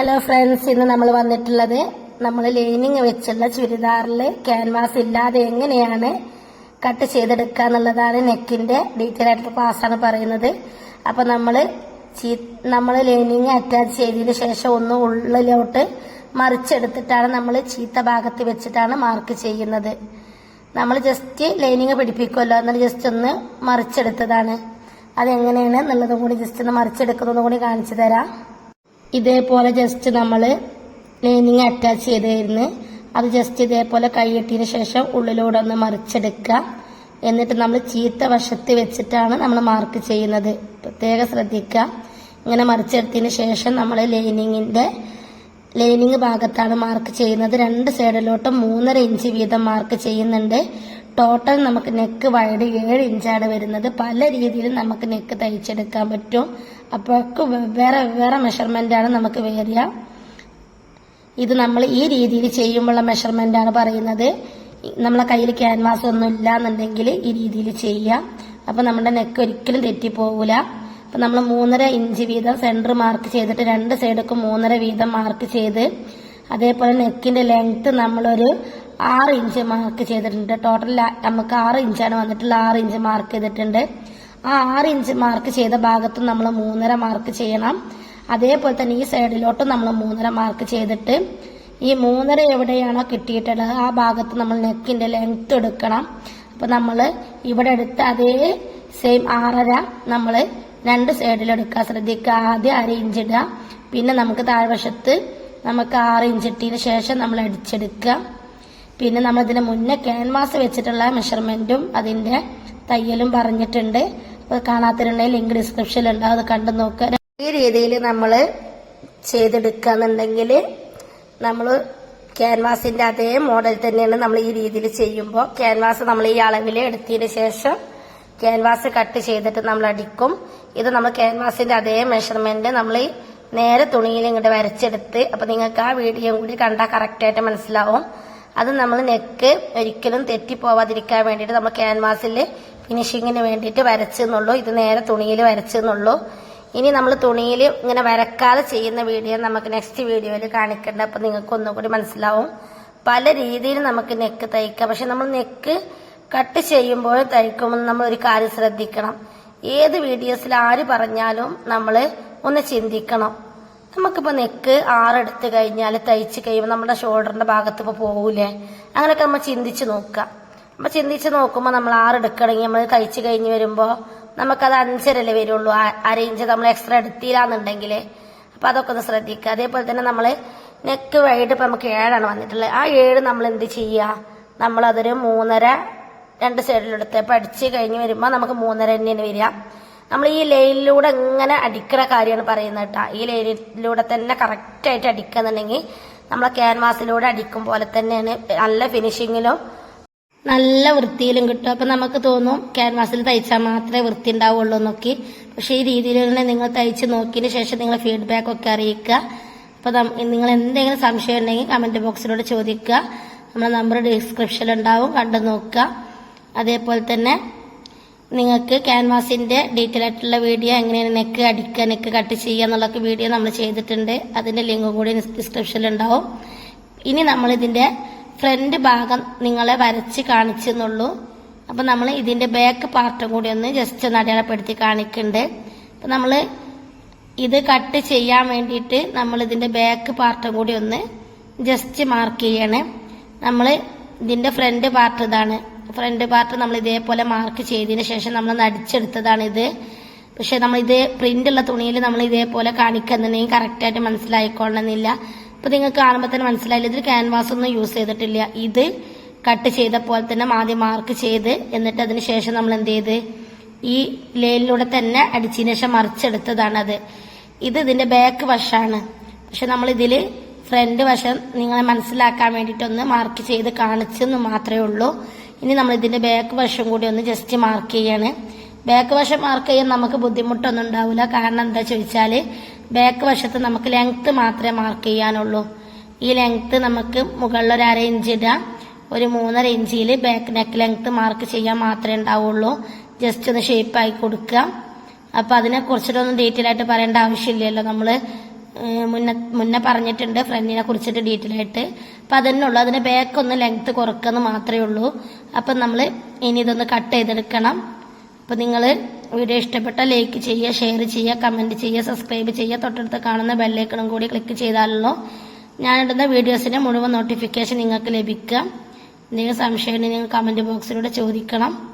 Hello friends ഇന്ന് നമ്മൾ വന്നിട്ടുള്ളത് നമ്മൾ ലൈനിങ് വെച്ചുള്ള ചുരിദാറിൽ ക്യാൻവാസ് ഇല്ലാതെ എങ്ങനെയാണ് കട്ട് ചെയ്തെടുക്കുക എന്നുള്ളതാണ് നെക്കിന്റെ ഡീറ്റെയിൽ ആയിട്ടുള്ള ക്ലാസ്സാണ് പറയുന്നത്. അപ്പൊ നമ്മൾ നമ്മൾ ലൈനിങ് അറ്റാച്ച് ചെയ്തതിന് ശേഷം ഒന്ന് ഉള്ളിലോട്ട് മറിച്ചെടുത്തിട്ടാണ് നമ്മൾ ചീത്ത ഭാഗത്ത് വെച്ചിട്ടാണ് മാർക്ക് ചെയ്യുന്നത്. നമ്മൾ ജസ്റ്റ് ലൈനിങ് പിടിപ്പിക്കുമല്ലോ എന്നിട്ട് ജസ്റ്റ് ഒന്ന് മറിച്ചെടുത്തതാണ്. അതെങ്ങനെയാണ് എന്നുള്ളതും കൂടി ജസ്റ്റ് ഒന്ന് മറിച്ചെടുക്കുന്നതും കൂടി കാണിച്ചു തരാം. ഇതേപോലെ ജസ്റ്റ് നമ്മൾ ലൈനിങ് അറ്റാച്ച് ചെയ്തായിരുന്നു അത് ജസ്റ്റ് ഇതേപോലെ കൈയിട്ടതിന് ശേഷം ഉള്ളിലൂടെ ഒന്ന് മറിച്ചെടുക്കുക. എന്നിട്ട് നമ്മൾ ചീത്ത വശത്ത് വെച്ചിട്ടാണ് നമ്മൾ മാർക്ക് ചെയ്യുന്നത്. പ്രത്യേകം ശ്രദ്ധിക്കുക. ഇങ്ങനെ മറിച്ചെടുത്തതിന് ശേഷം നമ്മൾ ലൈനിങ്ങിന്റെ ലൈനിങ് ഭാഗത്താണ് മാർക്ക് ചെയ്യുന്നത്. രണ്ട് സൈഡിലോട്ടും മൂന്നര ഇഞ്ച് വീതം മാർക്ക് ചെയ്യുന്നുണ്ട്. ടോട്ടൽ നമുക്ക് നെക്ക് വൈഡ് ഏഴ് ഇഞ്ചാണ് വരുന്നത്. പല രീതിയിൽ നമുക്ക് നെക്ക് തയ്ച്ചെടുക്കാൻ പറ്റും. അപ്പോഴൊക്കെ വേറെ വേറെ മെഷർമെന്റ് ആണ് നമുക്ക് വരിക. ഇത് നമ്മൾ ഈ രീതിയിൽ ചെയ്യുമ്പോൾ മെഷർമെന്റ് ആണ് പറയുന്നത്. നമ്മളെ കയ്യിൽ ക്യാൻവാസ് ഒന്നും ഇല്ല എന്നുണ്ടെങ്കിൽ ഈ രീതിയിൽ ചെയ്യാം അപ്പൊ നമ്മുടെ നെക്ക് ഒരിക്കലും തെറ്റിപ്പോകില്ല അപ്പൊ നമ്മൾ മൂന്നര ഇഞ്ച് വീതം സെന്റർ മാർക്ക് ചെയ്തിട്ട് രണ്ട് സൈഡൊക്കെ മൂന്നര വീതം മാർക്ക് ചെയ്ത് അതേപോലെ നെക്കിന്റെ ലെങ്ത് നമ്മളൊരു ആറ് ഇഞ്ച് മാർക്ക് ചെയ്തിട്ടുണ്ട്. ടോട്ടൽ നമുക്ക് ആറ് ഇഞ്ചാണ് വന്നിട്ടുള്ള ആറ് ഇഞ്ച് മാർക്ക് ചെയ്തിട്ടുണ്ട്. ആ ആറ് ഇഞ്ച് മാർക്ക് ചെയ്ത ഭാഗത്തും നമ്മൾ മൂന്നര മാർക്ക് ചെയ്യണം. അതേപോലെ തന്നെ ഈ സൈഡിലോട്ടും നമ്മൾ മൂന്നര മാർക്ക് ചെയ്തിട്ട് ഈ മൂന്നര എവിടെയാണോ കിട്ടിയിട്ടുള്ളത് ആ ഭാഗത്ത് നമ്മൾ നെക്കിന്റെ ലെങ്ത് എടുക്കണം. അപ്പൊ നമ്മൾ ഇവിടെ എടുത്ത് അതേ സെയിം ആറര നമ്മൾ രണ്ട് സൈഡിലെടുക്കാൻ ശ്രദ്ധിക്കുക. ആദ്യം അര ഇഞ്ച് ഇടുക. പിന്നെ നമുക്ക് താഴ്വശത്ത് നമുക്ക് ആറ് ഇഞ്ച് ഇട്ടതിന് ശേഷം നമ്മൾ അടിച്ചെടുക്കുക. പിന്നെ നമ്മൾ ഇതിന് മുന്നേ ക്യാൻവാസ് വെച്ചിട്ടുള്ള മെഷർമെന്റും അതിന്റെ തയ്യലും പറഞ്ഞിട്ടുണ്ട്. അത് കാണാത്തിട്ടുണ്ടെങ്കിൽ ലിങ്ക് ഉണ്ടാവും അത് കണ്ടു നോക്കുക ഈ രീതിയിൽ നമ്മൾ ചെയ്തെടുക്കുകയെന്നുണ്ടെങ്കിൽ നമ്മൾ ക്യാൻവാസിന്റെ അതേ മോഡൽ തന്നെയാണ് നമ്മൾ ഈ രീതിയിൽ ചെയ്യുമ്പോൾ ക്യാൻവാസ് നമ്മൾ ഈ അളവിൽ എടുത്തതിന് ശേഷം ക്യാൻവാസ് കട്ട് ചെയ്തിട്ട് നമ്മൾ അടിക്കും. ഇത് നമ്മൾ ക്യാൻവാസിന്റെ അതേ മെഷർമെന്റ് നമ്മൾ നേരെ തുണിയിൽ ഇങ്ങോട്ട് വരച്ചെടുത്ത് അപ്പൊ നിങ്ങൾക്ക് ആ വീഡിയോ കൂടി കണ്ടാൽ കറക്റ്റായിട്ട് മനസ്സിലാവും. അത് നമ്മൾ നെക്ക് ഒരിക്കലും തെറ്റിപ്പോവാതിരിക്കാൻ വേണ്ടിയിട്ട് നമ്മൾ ക്യാൻവാസിൽ ഫിനിഷിങ്ങിന് വേണ്ടിയിട്ട് വരച്ചെന്നുള്ളൂ. ഇത് നേരെ തുണിയിൽ വരച്ചെന്നുള്ളൂ. ഇനി നമ്മൾ തുണിയിൽ ഇങ്ങനെ വരക്കാതെ ചെയ്യുന്ന വീഡിയോ നമുക്ക് നെക്സ്റ്റ് വീഡിയോയിൽ കാണിക്കേണ്ട. അപ്പം നിങ്ങൾക്ക് ഒന്നുകൂടി മനസ്സിലാവും. പല രീതിയിൽ നമുക്ക് നെക്ക് തയ്ക്കാം. പക്ഷെ നമ്മൾ നെക്ക് കട്ട് ചെയ്യുമ്പോൾ തയ്ക്കുമ്പോൾ നമ്മൾ ഒരു കാര്യം ശ്രദ്ധിക്കണം. ഏത് വീഡിയോസിൽ ആര് പറഞ്ഞാലും നമ്മൾ ഒന്ന് ചിന്തിക്കണം. നമുക്കിപ്പോ നെക്ക് ആറെടുത്ത് കഴിഞ്ഞാൽ തയ്ച്ച് കഴിയുമ്പോൾ നമ്മുടെ ഷോൾഡറിന്റെ ഭാഗത്ത് ഇപ്പോൾ പോകൂലേ അങ്ങനെയൊക്കെ നമ്മൾ ചിന്തിച്ച് നോക്കുക. അപ്പൊ ചിന്തിച്ച് നോക്കുമ്പോൾ നമ്മൾ ആറെടുക്കണമെങ്കിൽ നമ്മൾ തയ്ച്ച് കഴിഞ്ഞ് വരുമ്പോൾ നമുക്കത് അഞ്ചരല്ലേ വരുള്ളൂ. അര ഇഞ്ച് നമ്മൾ എക്സ്ട്രാ എടുത്തില്ലാന്നുണ്ടെങ്കിൽ അപ്പോൾ അതൊക്കെ ഒന്ന് ശ്രദ്ധിക്കുക. അതേപോലെ തന്നെ നമ്മൾ നെക്ക് വൈഡ് ഇപ്പം നമുക്ക് ഏഴാണ് വന്നിട്ടുള്ളത്. ആ ഏഴ് നമ്മൾ എന്ത് ചെയ്യുക? നമ്മളതൊരു മൂന്നര രണ്ട് സൈഡിലെടുത്ത് അടിച്ച് കഴിഞ്ഞ് വരുമ്പോൾ നമുക്ക് മൂന്നര തന്നെയാണ് വരിക. നമ്മൾ ഈ ലൈനിലൂടെ എങ്ങനെ അടിക്കണ കാര്യമാണ് പറയുന്നത് കേട്ടോ. ഈ ലൈനിലൂടെ തന്നെ കറക്റ്റായിട്ട് അടിക്കുന്നുണ്ടെങ്കിൽ നമ്മളെ ക്യാൻവാസിലൂടെ അടിക്കും പോലെ തന്നെയാണ് നല്ല ഫിനിഷിങ്ങിലും നല്ല വൃത്തിയിലും കിട്ടും. അപ്പം നമുക്ക് തോന്നും ക്യാൻവാസിൽ തയ്ച്ചാൽ മാത്രമേ വൃത്തി ഉണ്ടാവുള്ളൂ നോക്കി പക്ഷേ ഈ രീതിയിൽ തന്നെ നിങ്ങൾ തയ്ച്ച് നോക്കിയതിന് ശേഷം നിങ്ങൾ ഫീഡ്ബാക്ക് ഒക്കെ അറിയിക്കുക. അപ്പം നിങ്ങൾ എന്തെങ്കിലും സംശയം ഉണ്ടെങ്കിൽ കമന്റ് ബോക്സിലൂടെ ചോദിക്കുക. നമ്മുടെ നമ്പർ ഡിസ്ക്രിപ്ഷനിൽ ഉണ്ടാവും. കണ്ടു നോക്കുക. അതേപോലെ തന്നെ നിങ്ങൾക്ക് ക്യാൻവാസിന്റെ ഡീറ്റെയിൽ ആയിട്ടുള്ള വീഡിയോ എങ്ങനെയാണ് നെക്ക് അടിക്കുക നെക്ക് കട്ട് ചെയ്യുക എന്നുള്ളൊക്കെ വീഡിയോ നമ്മൾ ചെയ്തിട്ടുണ്ട്. അതിന്റെ ലിങ്കും കൂടി ഡിസ്ക്രിപ്ഷനിൽ ഉണ്ടാവും. ഇനി നമ്മൾ ഇതിന്റെ ഫ്രണ്ട് ഭാഗം നിങ്ങളെ വരച്ച് കാണിച്ചെന്നുള്ളൂ അപ്പൊ നമ്മൾ ഇതിന്റെ ബാക്ക് പാർട്ടും കൂടി ഒന്ന് ജസ്റ്റ് ഒന്ന് അടയാളപ്പെടുത്തി കാണിക്കുന്നുണ്ട്. അപ്പൊ നമ്മൾ ഇത് കട്ട് ചെയ്യാൻ വേണ്ടിയിട്ട് നമ്മൾ ഇതിന്റെ ബാക്ക് പാർട്ടും കൂടി ഒന്ന് ജസ്റ്റ് മാർക്ക് ചെയ്യണേ. നമ്മൾ ഇതിന്റെ ഫ്രണ്ട് പാർട്ട് ഇതാണ്. ഫ്രണ്ട് പാർട്ട് നമ്മൾ ഇതേപോലെ മാർക്ക് ചെയ്തതിന് ശേഷം നമ്മൾ നടിച്ചെടുത്തതാണിത്. പക്ഷെ പ്രിന്റ് ഉള്ള തുണിയിൽ നമ്മൾ ഇതേപോലെ കാണിക്കുന്നുണ്ടെങ്കിൽ കറക്റ്റായിട്ട് മനസ്സിലായിക്കൊള്ളണമെന്നില്ല. ഇപ്പൊ നിങ്ങൾക്ക് കാണുമ്പോൾ തന്നെ മനസ്സിലായില്ല. ഇതിൽ ക്യാൻവാസ് ഒന്നും യൂസ് ചെയ്തിട്ടില്ല. ഇത് കട്ട് ചെയ്ത പോലെ തന്നെ ആദ്യം മാർക്ക് ചെയ്ത് എന്നിട്ട് അതിന് ശേഷം നമ്മൾ എന്ത് ചെയ്ത്? ഈ ലേലിലൂടെ തന്നെ അടിച്ചതിന് ശേഷം മറിച്ചെടുത്തതാണത്. ഇത് ഇതിന്റെ ബാക്ക് വശമാണ് പക്ഷെ നമ്മൾ ഇതിൽ ഫ്രണ്ട് വശം നിങ്ങളെ മനസ്സിലാക്കാൻ വേണ്ടിയിട്ടൊന്ന് മാർക്ക് ചെയ്ത് കാണിച്ചെന്ന് മാത്രമേ ഉള്ളൂ. ഇനി നമ്മൾ ഇതിന്റെ ബാക്ക് വശം കൂടി ഒന്ന് ജസ്റ്റ് മാർക്ക് ചെയ്യാണ്. ബാക്ക് വശം മാർക്ക് ചെയ്യാൻ നമുക്ക് ബുദ്ധിമുട്ടൊന്നും ഉണ്ടാവില്ല കാരണം എന്താ ചോദിച്ചാൽ ബാക്ക് വശത്ത് നമുക്ക് ലെങ്ത്ത് മാത്രമേ മാർക്ക് ചെയ്യാനുള്ളൂ. ഈ ലെങ്ത്ത് നമുക്ക് മുകളിൽ ഒരു അര ഇഞ്ച് ഇടാം ഒരു മൂന്നര ഇഞ്ചിൽ ബാക്ക് നെക്ക് ലെങ്ത്ത് മാർക്ക് ചെയ്യാൻ മാത്രമേ ഉണ്ടാവുള്ളൂ. ജസ്റ്റ് ഒന്ന് ഷേപ്പ് ആയി കൊടുക്കുക. അപ്പൊ അതിനെ കുറിച്ചിട്ടൊന്നും ഡീറ്റെയിൽ ആയിട്ട് പറയേണ്ട ആവശ്യമില്ലല്ലോ നമ്മൾ. ഏഹ് മുന്നേ മുന്നേ പറഞ്ഞിട്ടുണ്ട് ഫ്രണ്ടിനെ കുറിച്ചിട്ട് ഡീറ്റെയിൽ ആയിട്ട്. അപ്പം അതന്നെ ഉള്ളൂ. ബാക്ക് ഒന്ന് ലെങ്ത് കുറക്കുന്ന മാത്രമേ ഉള്ളൂ. അപ്പം നമ്മൾ ഇനി ഇതൊന്ന് കട്ട് ചെയ്തെടുക്കണം. അപ്പോൾ നിങ്ങൾ വീഡിയോ ഇഷ്ടപ്പെട്ട ലൈക്ക് ചെയ്യുക ഷെയർ ചെയ്യുക കമന്റ് ചെയ്യുക സബ്സ്ക്രൈബ് ചെയ്യുക. തൊട്ടടുത്ത് കാണുന്ന ബെല്ലൈക്കണും കൂടി ക്ലിക്ക് ചെയ്താലല്ലോ ഞാനിടുന്ന വീഡിയോസിന്റെ മുഴുവൻ നോട്ടിഫിക്കേഷൻ നിങ്ങൾക്ക് ലഭിക്കുക. എന്തെങ്കിലും സംശയമുണ്ടെങ്കിൽ നിങ്ങൾ കമന്റ് ബോക്സിലൂടെ ചോദിക്കണം.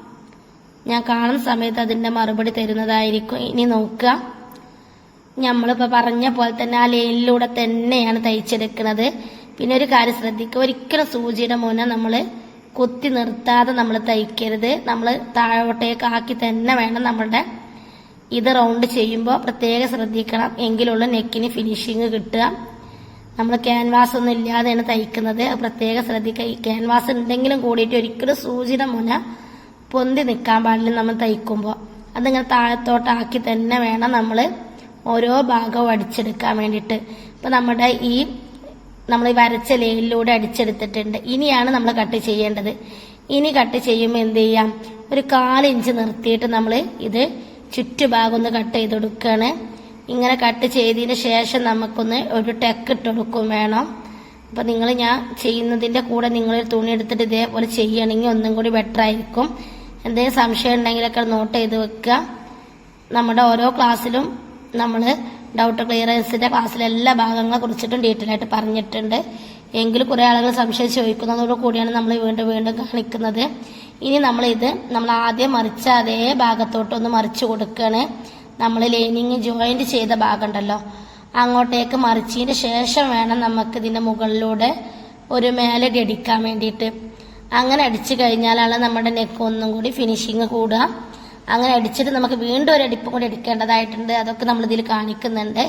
ഞാൻ കാണുന്ന സമയത്ത് അതിന്റെ മറുപടി തരുന്നതായിരിക്കും. ഇനി നോക്കുക. നമ്മളിപ്പോൾ പറഞ്ഞ പോലെ തന്നെ ആ ലൈനിലൂടെ തന്നെയാണ് തയ്ച്ചെടുക്കുന്നത് പിന്നെ ഒരു കാര്യം ശ്രദ്ധിക്കുക ഒരിക്കലും സൂചിയുടെ മുന്നേ നമ്മൾ കുത്തി നിർത്താതെ നമ്മൾ തയ്ക്കരുത്. നമ്മൾ താഴോട്ടേക്ക് ആക്കി തന്നെ വേണം നമ്മളുടെ ഇത് റൗണ്ട് ചെയ്യുമ്പോൾ പ്രത്യേകം ശ്രദ്ധിക്കണം. എങ്കിലുള്ള നെക്കിന് ഫിനിഷിങ് കിട്ടുക. നമ്മൾ ക്യാൻവാസ് ഒന്നും ഇല്ലാതെയാണ് തയ്ക്കുന്നത്. പ്രത്യേകം ശ്രദ്ധിക്കുക. ഈ ക്യാൻവാസ് ഉണ്ടെങ്കിലും കൂടിയിട്ട് ഒരിക്കലും സൂചിയുടെ മുന പൊന്തി നിൽക്കാൻ പാടില്ല നമ്മൾ തയ്ക്കുമ്പോൾ അതിങ്ങനെ താഴത്തോട്ടാക്കി തന്നെ വേണം നമ്മൾ ഓരോ ഭാഗവും അടിച്ചെടുക്കാൻ വേണ്ടിയിട്ട്. ഇപ്പം നമ്മുടെ ഈ നമ്മൾ വരച്ച ലേലിലൂടെ അടിച്ചെടുത്തിട്ടുണ്ട്. ഇനിയാണ് നമ്മൾ കട്ട് ചെയ്യേണ്ടത്. ഇനി കട്ട് ചെയ്യുമ്പോൾ എന്ത് ചെയ്യാം? ഒരു കാലിഞ്ച് നിർത്തിയിട്ട് നമ്മൾ ഇത് ചുറ്റുഭാഗം ഒന്ന് കട്ട് ചെയ്ത് കൊടുക്കുകയാണ് ഇങ്ങനെ കട്ട് ചെയ്തതിന് ശേഷം നമുക്കൊന്ന് ഒരു ടെക്ക് ഇട്ട് കൊടുക്കും വേണം. അപ്പം നിങ്ങൾ ഞാൻ ചെയ്യുന്നതിന്റെ കൂടെ നിങ്ങൾ തുണി എടുത്തിട്ട് ഇതേപോലെ ചെയ്യുകയാണെങ്കിൽ ഒന്നും കൂടി ബെറ്റർ ആയിരിക്കും. എന്തെങ്കിലും സംശയം ഉണ്ടെങ്കിലൊക്കെ നോട്ട് ചെയ്ത് വെക്കുക. നമ്മുടെ ഓരോ ക്ലാസ്സിലും നമ്മൾ ഡൗട്ട് ക്ലിയറൻസിന്റെ ക്ലാസ്സിലെ എല്ലാ ഭാഗങ്ങളെ കുറിച്ചിട്ടും ഡീറ്റെയിൽ ആയിട്ട് പറഞ്ഞിട്ടുണ്ട്. എങ്കിൽ കുറേ ആളുകൾ സംശയം ചോദിക്കുന്നതോട് കൂടിയാണ് നമ്മൾ വീണ്ടും വീണ്ടും കാണിക്കുന്നത്. ഇനി നമ്മൾ ഇത് നമ്മൾ ആദ്യം മറിച്ച അതേ ഭാഗത്തോട്ടൊന്ന് മറിച്ചു കൊടുക്കുകയാണ് നമ്മൾ ലൈനിങ് ജോയിന്റ് ചെയ്ത ഭാഗം ഉണ്ടല്ലോ അങ്ങോട്ടേക്ക് മറിച്ചതിന് ശേഷം വേണം നമുക്ക് ഇതിന്റെ മുകളിലൂടെ ഒരു മേലടി അടിക്കാൻ വേണ്ടിയിട്ട്. അങ്ങനെ അടിച്ചു കഴിഞ്ഞാലാണ് നമ്മുടെ നെക്ക് ഒന്നും കൂടി ഫിനിഷിങ് കൂടുക. അങ്ങനെ അടിച്ചിട്ട് നമുക്ക് വീണ്ടും ഒരു അടിപ്പും കൂടി അടിക്കേണ്ടതായിട്ടുണ്ട് അതൊക്കെ നമ്മൾ ഇതിൽ കാണിക്കുന്നുണ്ട്.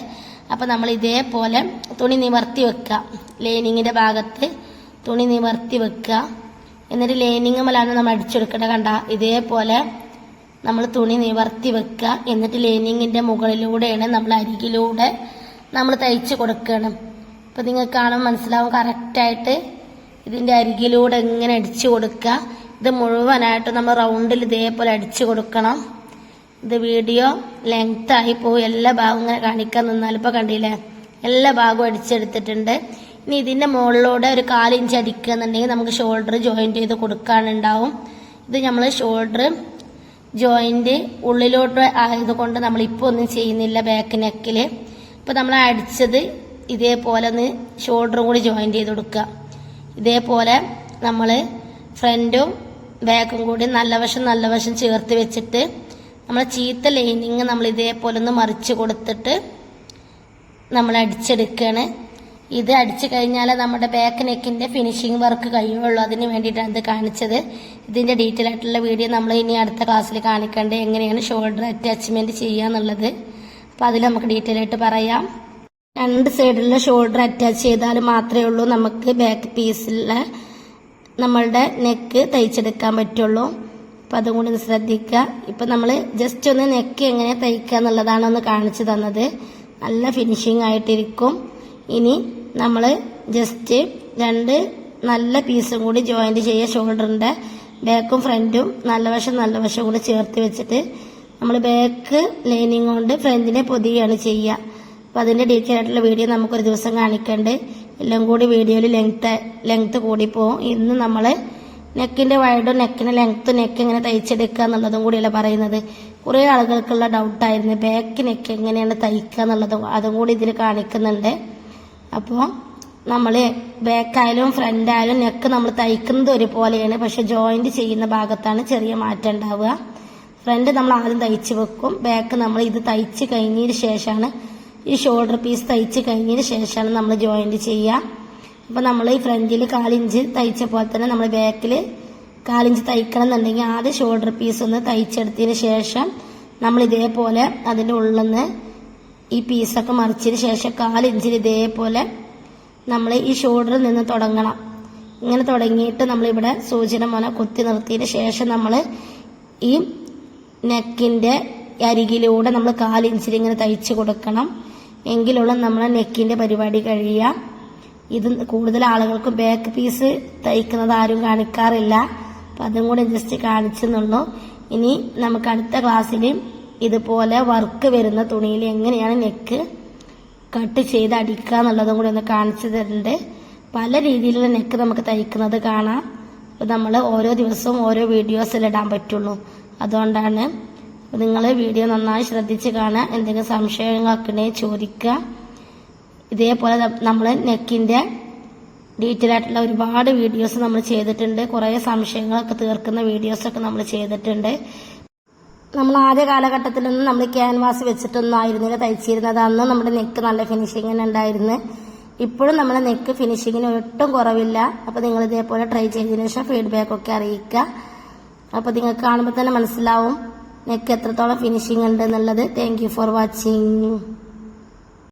അപ്പം നമ്മൾ ഇതേപോലെ തുണി നിവർത്തി വെക്കുക ലൈനിങ്ങിന്റെ ഭാഗത്ത് തുണി നിവർത്തി വെക്കുക എന്നിട്ട് ലൈനിങ് മലാണ് നമ്മൾ അടിച്ചെടുക്കേണ്ടത് കണ്ട ഇതേപോലെ നമ്മൾ തുണി നിവർത്തി വെക്കുക എന്നിട്ട് ലൈനിങ്ങിന്റെ മുകളിലൂടെയാണ് നമ്മൾ അരികിലൂടെ നമ്മൾ തയ്ച്ച് കൊടുക്കണം. അപ്പം നിങ്ങൾക്ക് കാണാൻ മനസ്സിലാവും കറക്റ്റായിട്ട് ഇതിന്റെ അരികിലൂടെ ഇങ്ങനെ അടിച്ചു കൊടുക്കുക ഇത് മുഴുവനായിട്ട് നമ്മൾ റൗണ്ടിൽ ഇതേപോലെ അടിച്ചു കൊടുക്കണം. ഇത് വീഡിയോ ലെങ്ത് ആയി പോയി. എല്ലാ ഭാഗവും ഇങ്ങനെ കാണിക്കാൻ നിന്നാൽ ഇപ്പൊ കണ്ടില്ലേ? എല്ലാ ഭാഗവും അടിച്ചെടുത്തിട്ടുണ്ട്. ഇനി ഇതിന്റെ മുകളിലൂടെ ഒരു കാലിഞ്ച് അടിക്കുക എന്നുണ്ടെങ്കിൽ നമുക്ക് ഷോൾഡർ ജോയിന്റ് ചെയ്ത് കൊടുക്കാനുണ്ടാവും. ഇത് നമ്മൾ ഷോൾഡർ ജോയിന്റ് ഉള്ളിലോട്ട് ആയതുകൊണ്ട് നമ്മൾ ഇപ്പൊ ഒന്നും ചെയ്യുന്നില്ല ബാക്ക് നെക്കിൽ ഇപ്പൊ നമ്മൾ അടിച്ചത് ഇതേപോലെ ഒന്ന് ഷോൾഡറും കൂടി ജോയിന്റ് ചെയ്ത് കൊടുക്കുക. ഇതേപോലെ നമ്മൾ ഫ്രണ്ടും ബാക്കും കൂടി നല്ല വശം നല്ല വശം ചേർത്ത് വെച്ചിട്ട് നമ്മൾ ചീത്ത ലൈനിങ് നമ്മൾ ഇതേപോലെ ഒന്ന് മറിച്ച് കൊടുത്തിട്ട് നമ്മൾ അടിച്ചെടുക്കുകയാണ് ഇത് അടിച്ചു കഴിഞ്ഞാൽ നമ്മുടെ ബാക്ക് നെക്കിന്റെ ഫിനിഷിംഗ് വർക്ക് കഴിയുള്ളൂ. അതിന് വേണ്ടിയിട്ടാണ് ഇത് കാണിച്ചത്. ഇതിന്റെ ഡീറ്റെയിൽ ആയിട്ടുള്ള വീഡിയോ നമ്മൾ ഇനി അടുത്ത ക്ലാസ്സിൽ കാണിക്കേണ്ടത് എങ്ങനെയാണ് ഷോൾഡർ അറ്റാച്ച്മെന്റ് ചെയ്യുക എന്നുള്ളത്. അപ്പം അതിൽ നമുക്ക് ഡീറ്റെയിൽ ആയിട്ട് പറയാം. രണ്ട് സൈഡിലുള്ള ഷോൾഡർ അറ്റാച്ച് ചെയ്താൽ മാത്രമേ ഉള്ളൂ നമുക്ക് ബാക്ക് പീസിലെ നമ്മളുടെ നെക്ക് തയ്ച്ചെടുക്കാൻ പറ്റുള്ളൂ. അപ്പം അതും കൂടി ഒന്ന് ശ്രദ്ധിക്കുക. ഇപ്പം നമ്മൾ ജസ്റ്റ് ഒന്ന് നെക്ക് എങ്ങനെ തയ്ക്കുക എന്നുള്ളതാണ് ഒന്ന് കാണിച്ചു തന്നത്. നല്ല ഫിനിഷിംഗ് ആയിട്ടിരിക്കും. ഇനി നമ്മൾ ജസ്റ്റ് രണ്ട് നല്ല പീസും കൂടി ജോയിന്റ് ചെയ്യുക ഷോൾഡറിന്റെ ബാക്കും ഫ്രണ്ടും നല്ല വശം നല്ല വശം കൂടി ചേർത്ത് വെച്ചിട്ട് നമ്മൾ ബാക്ക് ലൈനിങ് കൊണ്ട് ഫ്രണ്ടിനെ പൊതിയാണ് ചെയ്യുക. അപ്പോൾ അതിന്റെ ഡീറ്റെയിൽ ആയിട്ടുള്ള വീഡിയോ നമുക്കൊരു ദിവസം കാണിക്കണ്ട്. എല്ലാം കൂടി വീഡിയോയിൽ ലെങ്ത്ത് ലെങ്ത്ത് പോകും ഇന്ന് നമ്മൾ നെക്കിന്റെ വൈഡും നെക്കിന്റെ ലെങ്ത്തും നെക്ക് എങ്ങനെ തയ്ച്ചെടുക്കുക എന്നുള്ളതും കൂടിയല്ല പറയുന്നത്. കുറേ ആളുകൾക്കുള്ള ഡൗട്ടായിരുന്നു ബാക്ക് നെക്ക് എങ്ങനെയാണ് തയ്ക്കുക എന്നുള്ളതും. അതും കൂടി ഇതിൽ കാണിക്കുന്നുണ്ട്. അപ്പോൾ നമ്മൾ ബാക്കായാലും ഫ്രണ്ടായാലും നെക്ക് നമ്മൾ തയ്ക്കുന്നത് ഒരുപോലെയാണ്. പക്ഷെ ജോയിന്റ് ചെയ്യുന്ന ഭാഗത്താണ് ചെറിയ മാറ്റം ഉണ്ടാവുക. ഫ്രണ്ട് നമ്മൾ ആദ്യം തയ്ച്ച് വെക്കും. ബാക്ക് നമ്മൾ ഇത് തയ്ച്ച് കഴിഞ്ഞതിന് ശേഷമാണ് ഈ ഷോൾഡർ പീസ് തയ്ച്ച് കഴിഞ്ഞതിന് ശേഷമാണ് നമ്മൾ ജോയിന്റ് ചെയ്യുക. അപ്പോൾ നമ്മൾ ഈ ഫ്രണ്ടിൽ കാലിഞ്ച് തയ്ച്ച പോലെ തന്നെ നമ്മൾ ബാക്കിൽ കാലിഞ്ച് തയ്ക്കണം എന്നുണ്ടെങ്കിൽ ആദ്യം ഷോൾഡർ പീസ് ഒന്ന് തയ്ച്ചെടുത്തതിന് ശേഷം നമ്മൾ ഇതേപോലെ അതിന്റെ ഉള്ളിൽ ഈ പീസൊക്കെ മറിച്ചതിന് ശേഷം കാലിഞ്ചിൽ ഇതേപോലെ നമ്മൾ ഈ ഷോൾഡറിൽ നിന്ന് തുടങ്ങണം. ഇങ്ങനെ തുടങ്ങിയിട്ട് നമ്മളിവിടെ സൂചന മോനെ കുത്തി നിർത്തിയതിന് ശേഷം നമ്മൾ ഈ നെക്കിന്റെ അരികിലൂടെ നമ്മൾ കാലിഞ്ചിൽ ഇങ്ങനെ തയ്ച്ച് കൊടുക്കണം. എങ്കിലുള്ള നമ്മളെ നെക്കിന്റെ പരിപാടി കഴിയുക. ഇത് കൂടുതൽ ആളുകൾക്ക് ബാക്ക് പീസ് തയ്ക്കുന്നത് ആരും കാണിക്കാറില്ല. അപ്പം അതും കൂടെ ജസ്റ്റ് കാണിച്ചെന്നുള്ളൂ ഇനി നമുക്ക് അടുത്ത ക്ലാസ്സിൽ ഇതുപോലെ വർക്ക് വരുന്ന തുണിയിൽ എങ്ങനെയാണ് നെക്ക് കട്ട് ചെയ്ത് അടിക്കുക എന്നുള്ളതും കൂടി ഒന്ന് കാണിച്ചു തരുന്നുണ്ട് പല രീതിയിലുള്ള നെക്ക് നമുക്ക് തയ്ക്കുന്നത് കാണാം. നമ്മൾ ഓരോ ദിവസവും ഓരോ വീഡിയോസിൽ ഇടാൻ പറ്റുള്ളൂ. അതുകൊണ്ടാണ് നിങ്ങൾ വീഡിയോ നന്നായി ശ്രദ്ധിച്ച് കാണുക എന്തെങ്കിലും സംശയങ്ങളൊക്കെ ചോദിക്കുക. ഇതേപോലെ നമ്മൾ നെക്കിന്റെ ഡീറ്റെയിൽ ആയിട്ടുള്ള ഒരുപാട് വീഡിയോസ് നമ്മൾ ചെയ്തിട്ടുണ്ട്. കുറേ സംശയങ്ങളൊക്കെ തീർക്കുന്ന വീഡിയോസൊക്കെ നമ്മൾ ചെയ്തിട്ടുണ്ട്. നമ്മൾ ആദ്യ കാലഘട്ടത്തിലൊന്നും നമ്മൾ ക്യാൻവാസ് വെച്ചിട്ടൊന്നും ആയിരുന്നില്ല തയ്ച്ചിരുന്നത്. അന്ന് നമ്മുടെ നെക്ക് നല്ല ഫിനിഷിങ്ങിന് ഉണ്ടായിരുന്നു. ഇപ്പോഴും നമ്മുടെ നെക്ക് ഫിനിഷിങ്ങിന് ഒട്ടും കുറവില്ല. അപ്പോൾ നിങ്ങൾ ഇതേപോലെ ട്രൈ ചെയ്തതിനു ശേഷം ഫീഡ്ബാക്ക് ഒക്കെ അറിയിക്കുക. അപ്പോൾ നിങ്ങൾക്ക് കാണുമ്പോൾ തന്നെ മനസ്സിലാവും. നെക്ക് എത്രത്തോളം ഫിനിഷിംഗ് ഉണ്ട് എന്നുള്ളത് താങ്ക് ഫോർ വാച്ചിങ്